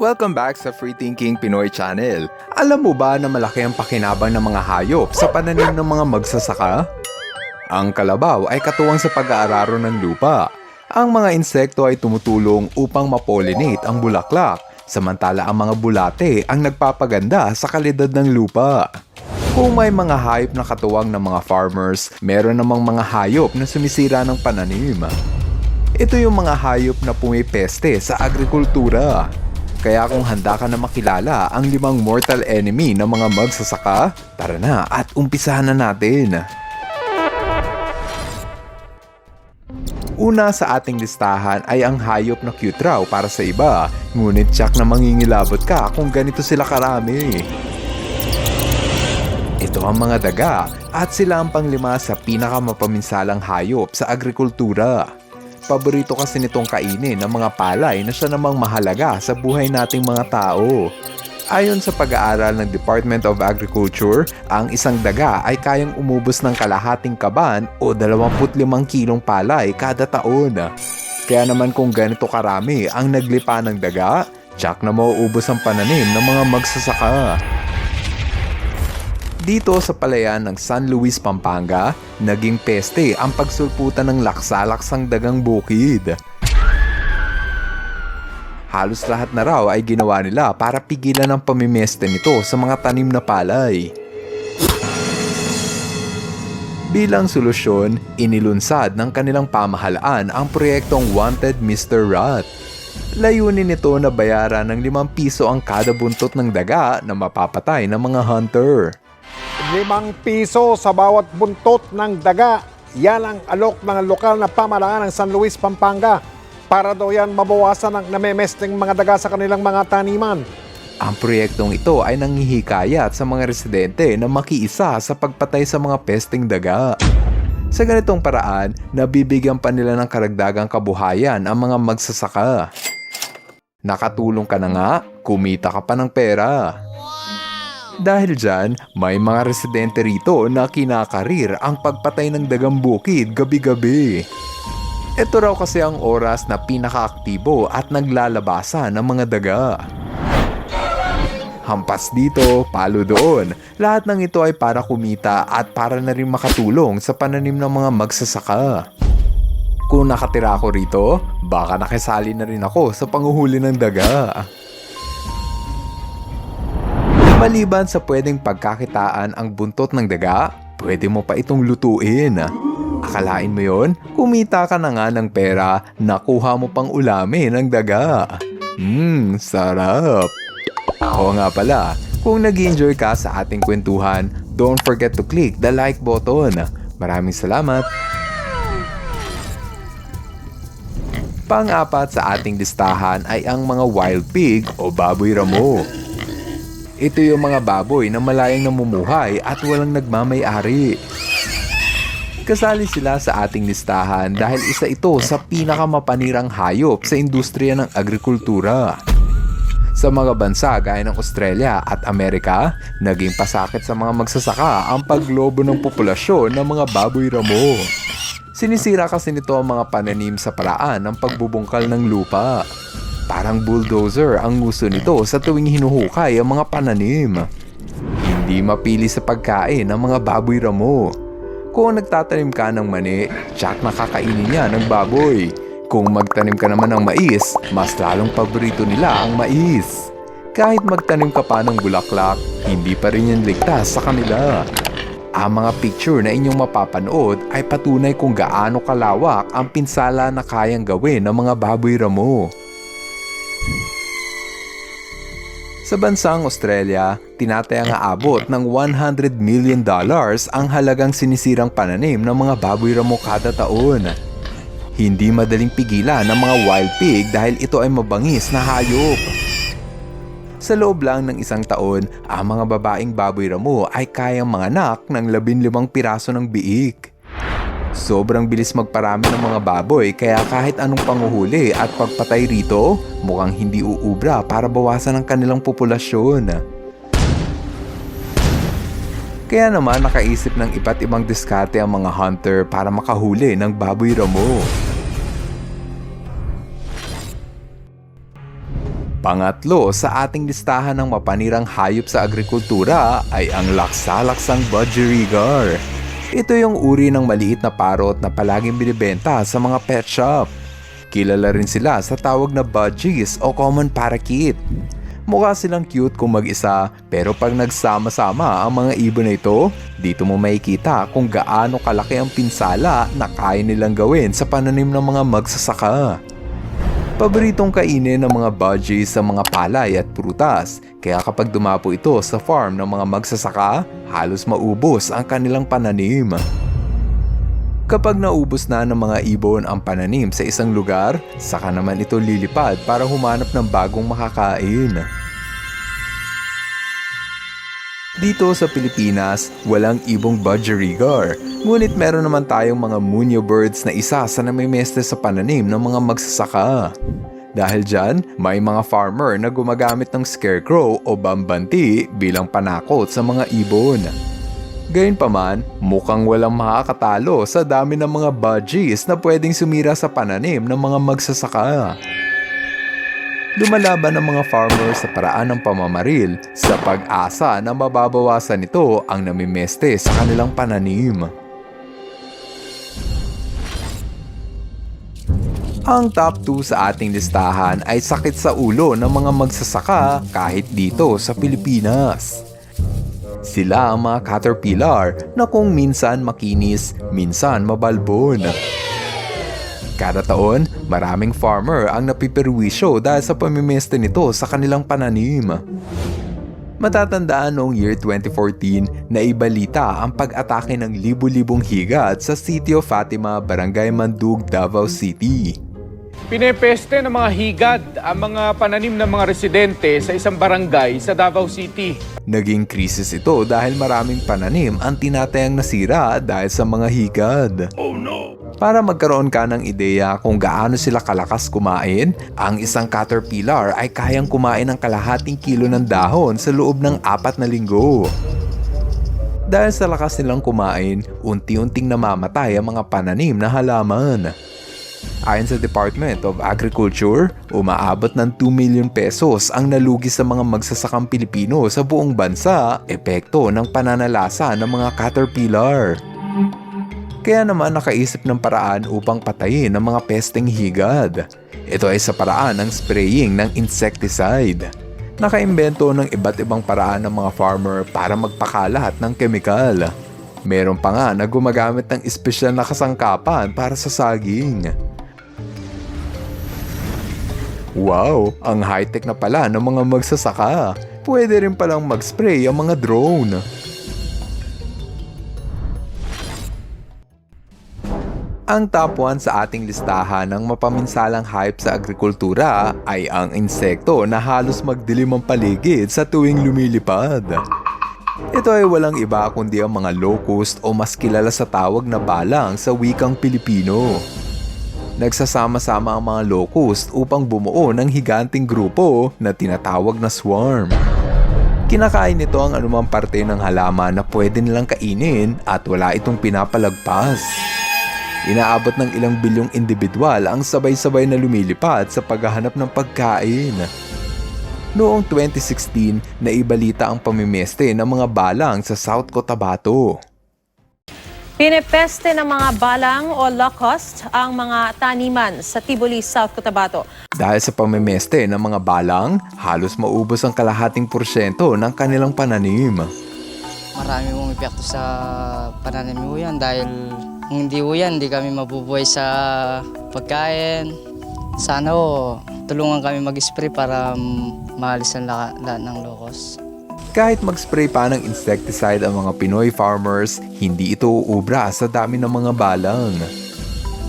Welcome back sa Free Thinking Pinoy Channel. Alam mo ba na malaki ang pakinabang ng mga hayop sa pananim ng mga magsasaka? Ang kalabaw ay katuwang sa pag-aararo ng lupa. Ang mga insekto ay tumutulong upang mapollinate ang bulaklak, samantala ang mga bulate ang nagpapaganda sa kalidad ng lupa. Kung may mga hayop na katuwang ng mga farmers, meron namang mga hayop na sumisira ng pananim. Ito yung mga hayop na pumipeste sa agrikultura. Kaya kung handa ka na makilala ang limang mortal enemy ng mga magsasaka, tara na at umpisahan na natin. Una sa ating listahan ay ang hayop na cute raw para sa iba, ngunit tsak na mangingilabot ka kung ganito sila karami. Ito ang mga daga at sila ang panglima sa pinakamapaminsalang hayop sa agrikultura. Paborito kasi nitong kainin ng mga palay na siya namang mahalaga sa buhay nating mga tao. Ayon sa pag-aaral ng Department of Agriculture, ang isang daga ay kayang umubos ng kalahating kaban o 25 kilong palay kada taon. Kaya naman kung ganito karami ang naglipa ng daga, tsak na mauubos ang pananim ng mga magsasaka. Dito sa palayan ng San Luis, Pampanga, naging peste ang pagsulputan ng laksalaksang dagang bukid. Halos lahat na raw ay ginawa nila para pigilan ang pamimeste nito sa mga tanim na palay. Bilang solusyon, inilunsad ng kanilang pamahalaan ang proyektong Wanted Mr. Rat. Layunin nito na bayaran ng 5 piso ang kada buntot ng daga na mapapatay ng mga hunter. Limang piso sa bawat buntot ng daga. Yan ang alok ng lokal na pamalaan ng San Luis, Pampanga. Para daw yan mabawasan ang namemesting mga daga sa kanilang mga taniman. Ang proyektong ito ay nanghihikayat sa mga residente na makiisa sa pagpatay sa mga pesting daga. Sa ganitong paraan, nabibigyan pa nila ng karagdagang kabuhayan ang mga magsasaka. Nakatulong ka na nga, kumita ka pa ng pera. Dahil dyan, may mga residente rito na kinakarir ang pagpatay ng dagang bukid gabi-gabi. Ito raw kasi ang oras na pinakaaktibo at naglalabasan ng mga daga. Hampas dito, palo doon. Lahat ng ito ay para kumita at para na rin makatulong sa pananim ng mga magsasaka. Kung nakatira ako rito, baka nakisali na rin ako sa panguhuli ng daga. Maliban sa pwedeng pagkakitaan ang buntot ng daga, pwede mo pa itong lutuin. Akalain mo yon? Kumita ka na nga ng pera, nakuha mo pang ulamin ng daga. Mmm, sarap. Oo nga pala, kung nag enjoy ka sa ating kwentuhan, don't forget to click the like button. Maraming salamat. Pang-apat sa ating listahan ay ang mga wild pig o baboy ramo. Ito yung mga baboy na malayang namumuhay at walang nagmamay-ari. Kasali sila sa ating listahan dahil isa ito sa pinakamapanirang hayop sa industriya ng agrikultura. Sa mga bansa gaya ng Australia at Amerika, naging pasakit sa mga magsasaka ang paglobo ng populasyon ng mga baboy ramo. Sinisira kasi nito ang mga pananim sa paraan ng pagbubungkal ng lupa. Parang bulldozer ang nguso nito sa tuwing hinuhukay ang mga pananim. Hindi mapili sa pagkain ng mga baboy ramo. Kung nagtatanim ka ng mani, tsak na kakainin niya ng baboy. Kung magtanim ka naman ng mais, mas lalong paborito nila ang mais. Kahit magtanim ka pa ng bulaklak, hindi pa rin yan ligtas sa kanila. Ang mga picture na inyong mapapanood ay patunay kung gaano kalawak ang pinsala na kayang gawin ng mga baboy ramo. Sa bansang Australia, tinatayang aabot ng 100 million dollars ang halagang sinisirang pananim ng mga baboy ramo kada taon. Hindi madaling pigilan ng mga wild pig dahil ito ay mabangis na hayop. Sa loob lang ng isang taon, ang mga babaeng baboy ramo ay kayang manganak ng 15 piraso ng biik. Sobrang bilis magparami ng mga baboy kaya kahit anong panguhuli at pagpatay rito, mukhang hindi uubra para bawasan ang kanilang populasyon. Kaya naman nakaisip ng iba't ibang diskarte ang mga hunter para makahuli ng baboy ramo. Pangatlo sa ating listahan ng mapanirang hayop sa agrikultura ay ang laksalaksang budgerigar. Ito yung uri ng maliit na parot na palaging binibenta sa mga pet shop. Kilala rin sila sa tawag na budgies o common parakeet. Mukha silang cute kung mag-isa pero pag nagsama-sama ang mga ibon na ito, dito mo makikita kung gaano kalaki ang pinsala na kaya nilang gawin sa pananim ng mga magsasaka. Paboritong kainin ng mga budgies sa mga palay at prutas, kaya kapag dumapo ito sa farm ng mga magsasaka, halos maubos ang kanilang pananim. Kapag naubos na ng mga ibon ang pananim sa isang lugar, saka naman ito lilipad para humanap ng bagong makakain. Dito sa Pilipinas, walang ibong budgerigar. Ngunit meron naman tayong mga munyo birds na isa sa namimeste sa pananim ng mga magsasaka. Dahil dyan, may mga farmer na gumagamit ng scarecrow o bambanti bilang panakot sa mga ibon. Gayunpaman, mukhang walang makakatalo sa dami ng mga budgies na pwedeng sumira sa pananim ng mga magsasaka. Lumalaban ang mga farmers sa paraan ng pamamaril sa pag-asa na mababawasan nito ang namimeste sa kanilang pananim. Ang top 2 sa ating listahan ay sakit sa ulo ng mga magsasaka kahit dito sa Pilipinas. Sila ang mga caterpillar na kung minsan makinis, minsan mabalbon. Kada taon, maraming farmer ang napiperwisyo dahil sa pamimeste nito sa kanilang pananim. Matatandaan noong year 2014 na ibalita ang pag-atake ng libu-libong higat sa City of Fatima, Barangay Mandug, Davao City. Pinepeste ng mga higad ang mga pananim ng mga residente sa isang barangay sa Davao City. Naging krisis ito dahil maraming pananim ang tinatayang nasira dahil sa mga higad. Para magkaroon ka ng ideya kung gaano sila kalakas kumain, ang isang caterpillar ay kayang kumain ng kalahating kilo ng dahon sa loob ng apat na linggo. Dahil sa lakas nilang kumain, unti-unting namamatay ang mga pananim na halaman. Ayon sa Department of Agriculture, umaabot ng 2 million pesos ang nalugi sa mga magsasakang Pilipino sa buong bansa epekto ng pananalasa ng mga caterpillar. Kaya naman nakaisip ng paraan upang patayin ang mga pesteng higad. Ito ay sa paraan ng spraying ng insecticide. Nakaimbento ng iba't ibang paraan ng mga farmer para magpakalat ng kemikal. Meron pa nga na gumagamit ng espesyal na kasangkapan para sa saging. Wow, ang high-tech na pala ng mga magsasaka. Pwede rin palang mag-spray ang mga drone. Ang top 1 sa ating listahan ng mapaminsalang hype sa agrikultura ay ang insekto na halos magdilim ang paligid sa tuwing lumilipad. Ito ay walang iba kundi ang mga locust o mas kilala sa tawag na balang sa wikang Pilipino. Nagsasama-sama ang mga locust upang bumuo ng higanting grupo na tinatawag na swarm. Kinakain nito ang anumang parte ng halaman na pwede nilang kainin at wala itong pinapalagpas. Inaabot ng ilang bilyong individual ang sabay-sabay na lumilipad sa paghahanap ng pagkain. Noong 2016, naibalita ang pamimeste ng mga balang sa South Cotabato. Pinepeste ng mga balang o locust ang mga taniman sa Tiboli, South Cotabato. Dahil sa pamimeste ng mga balang, halos maubos ang kalahating porsyento ng kanilang pananim. Marami mong epekto sa pananim mo yan dahil kung hindi mo yan, hindi kami mabubuhay sa pagkain. Sana ho, tulungan kami mag-spray para maalis ang lahat ng lokos. Kahit mag-spray pa ng insecticide ang mga Pinoy farmers, hindi ito uubra sa dami ng mga balang.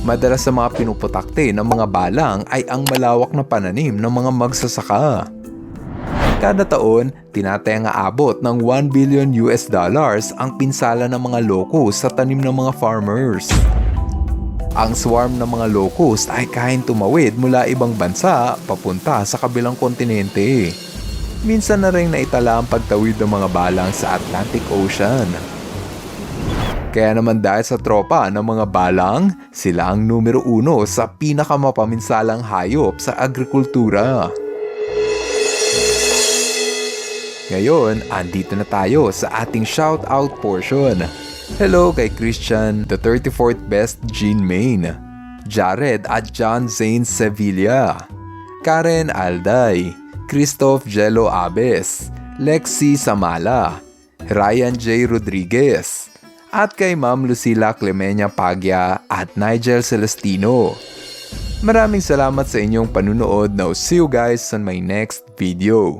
Madalas sa mga pinuputakte ng mga balang ay ang malawak na pananim ng mga magsasaka. Kada taon, tinatayang aabot ng 1 billion US dollars ang pinsala ng mga locust sa tanim ng mga farmers. Ang swarm ng mga locust ay kain tumawid mula ibang bansa papunta sa kabilang kontinente. Minsan na rin naitala ang pagtawid ng mga balang sa Atlantic Ocean. Kaya naman dahil sa tropa ng mga balang, sila ang numero uno sa pinakamapaminsalang hayop sa agrikultura. Ngayon, andito na tayo sa ating shoutout portion. Hello kay Christian, the 34th best Jean Main. Jared at John Zane Sevilla. Karen Alday. Christoph Jello Abes. Lexi Samala. Ryan J. Rodriguez. At kay Ma'am Lucila Clemenia Pagya at Nigel Celestino. Maraming salamat sa inyong panunood. Now see you guys on my next video.